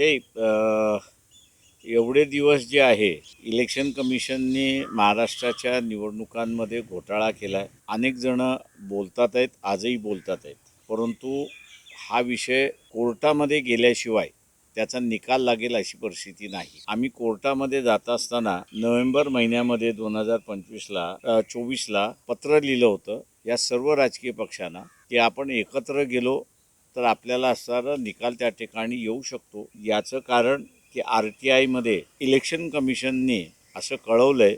हे एवढे दिवस जे आहे इलेक्शन कमिशनने महाराष्ट्राच्या निवडणुकांमध्ये घोटाळा केला आहे अनेक जणं बोलतात आहेत आजही बोलतात आहेत. परंतु हा विषय कोर्टामध्ये गेल्याशिवाय त्याचा निकाल लागेल अशी परिस्थिती नाही. आम्ही कोर्टामध्ये जात असताना नोव्हेंबर महिन्यामध्ये दोन हजार पंचवीसला चोवीसला पत्र लिहिलं होतं या सर्व राजकीय पक्षांना की आपण एकत्र गेलो तर आपल्याला असणारा निकाल त्या ठिकाणी येऊ शकतो. याचं कारण की आर टी आयमध्ये इलेक्शन कमिशनने असं कळवलं आहे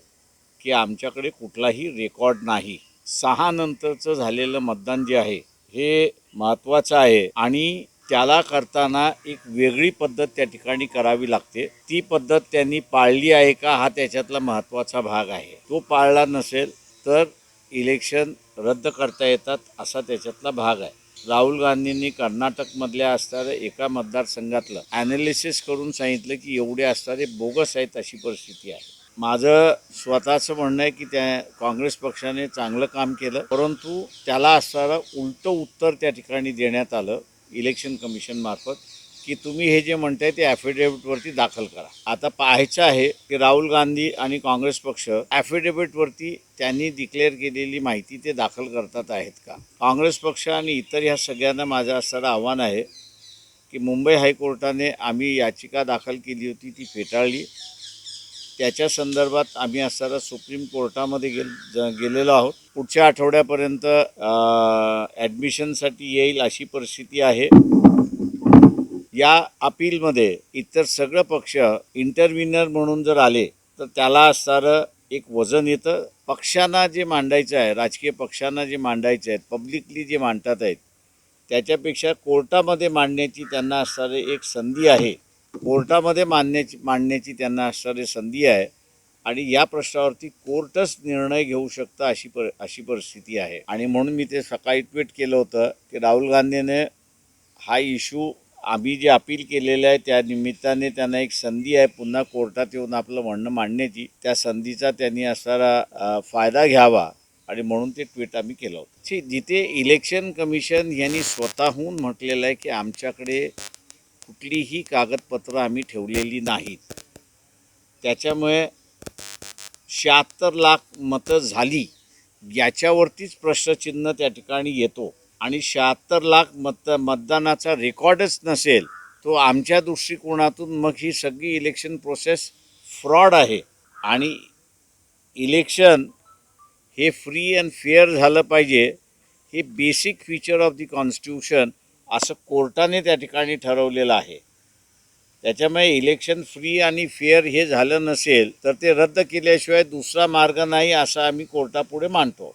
की आमच्याकडे कुठलाही रेकॉर्ड नाही. सहा नंतरचं झालेलं मतदान जे आहे हे महत्त्वाचं आहे आणि त्याला करताना एक वेगळी पद्धत त्या ठिकाणी करावी लागते. ती पद्धत त्यांनी पाळली आहे का हा त्याच्यातला महत्त्वाचा भाग आहे. तो पाळला नसेल तर इलेक्शन रद्द करता येतात असा त्याच्यातला भाग आहे. राहुल गांधींनी कर्नाटकमधल्या असणाऱ्या एका मतदारसंघातलं ॲनालिसिस करून सांगितलं की एवढे असणारे बोगस आहेत अशी परिस्थिती आहे. माझं स्वतःचं म्हणणं आहे की त्या काँग्रेस पक्षाने चांगलं काम केलं परंतु त्याला असणारं उलटं उत्तर त्या ठिकाणी देण्यात आलं इलेक्शन कमिशनमार्फत की तुम्ही हे जे म्हणताय ते ॲफिडेव्हिटवरती दाखल करा. आता पाहायचं आहे की राहुल गांधी आणि काँग्रेस पक्ष ॲफिडेव्हिटवरती त्यांनी डिक्लेअर केलेली माहिती ते दाखल करतात आहेत का? काँग्रेस पक्ष आणि इतर ह्या सगळ्यांना माझं असणारं आव्हान आहे की मुंबई हायकोर्टाने आम्ही याचिका दाखल केली होती ती फेटाळली. त्याच्या संदर्भात आम्ही असणारा सुप्रीम कोर्टामध्ये गेल ज- गेलेलो आहोत. पुढच्या आठवड्यापर्यंत ॲडमिशनसाठी येईल अशी परिस्थिती आहे. या अपीलमध्ये इतर सगळं पक्ष इंटरव्हिनर म्हणून जर आले तर त्याला असणारं एक वजन येतं. पक्षांना जे मांडायचं आहे राजकीय पक्षांना जे मांडायचे आहेत पब्लिकली जे मांडतात आहेत त्याच्यापेक्षा कोर्टामध्ये मांडण्याची त्यांना असणारी एक संधी आहे. कोर्टामध्ये मांडण्याची मांडण्याची त्यांना असणारी संधी आहे. आणि या प्रश्नावरती कोर्टच निर्णय घेऊ शकतं अशी पर अशी परिस्थिती आहे. आणि म्हणून मी ते सकाळी ट्विट केलं होतं की राहुल गांधीने हा इश्यू आम्ही जे अपील केलेलं आहे त्या निमित्ताने त्यांना एक संधी आहे. पुन्हा कोर्टात येऊन आपलं म्हणणं मांडण्याची त्या संधीचा त्यांनी असणारा फायदा घ्यावा आणि म्हणून ते ट्विट आम्ही केलं होतं. ची जिथे इलेक्शन कमिशन यांनी स्वतःहून म्हटलेलं आहे की आमच्याकडे कुठलीही कागदपत्रं आम्ही ठेवलेली नाहीत. त्याच्यामुळे शहात्तर लाख मतं झाली याच्यावरतीच प्रश्नचिन्ह त्या ठिकाणी येतो. आणि शहात्तर लाख मत मतदानाचा रेकॉर्डच नसेल तो आमच्या दृष्टिकोनातून मग ही सगळी इलेक्शन प्रोसेस फ्रॉड आहे. आणि इलेक्शन हे फ्री अँड फेअर झालं पाहिजे हे basic feature of the constitution असं कोर्टाने त्या ठिकाणी ठरवलेलं आहे. त्याच्यामुळे इलेक्शन फ्री आणि फेअर हे झालं नसेल तर ते रद्द केल्याशिवाय दुसरा मार्ग नाही असं आम्ही कोर्टापुढे मांडतो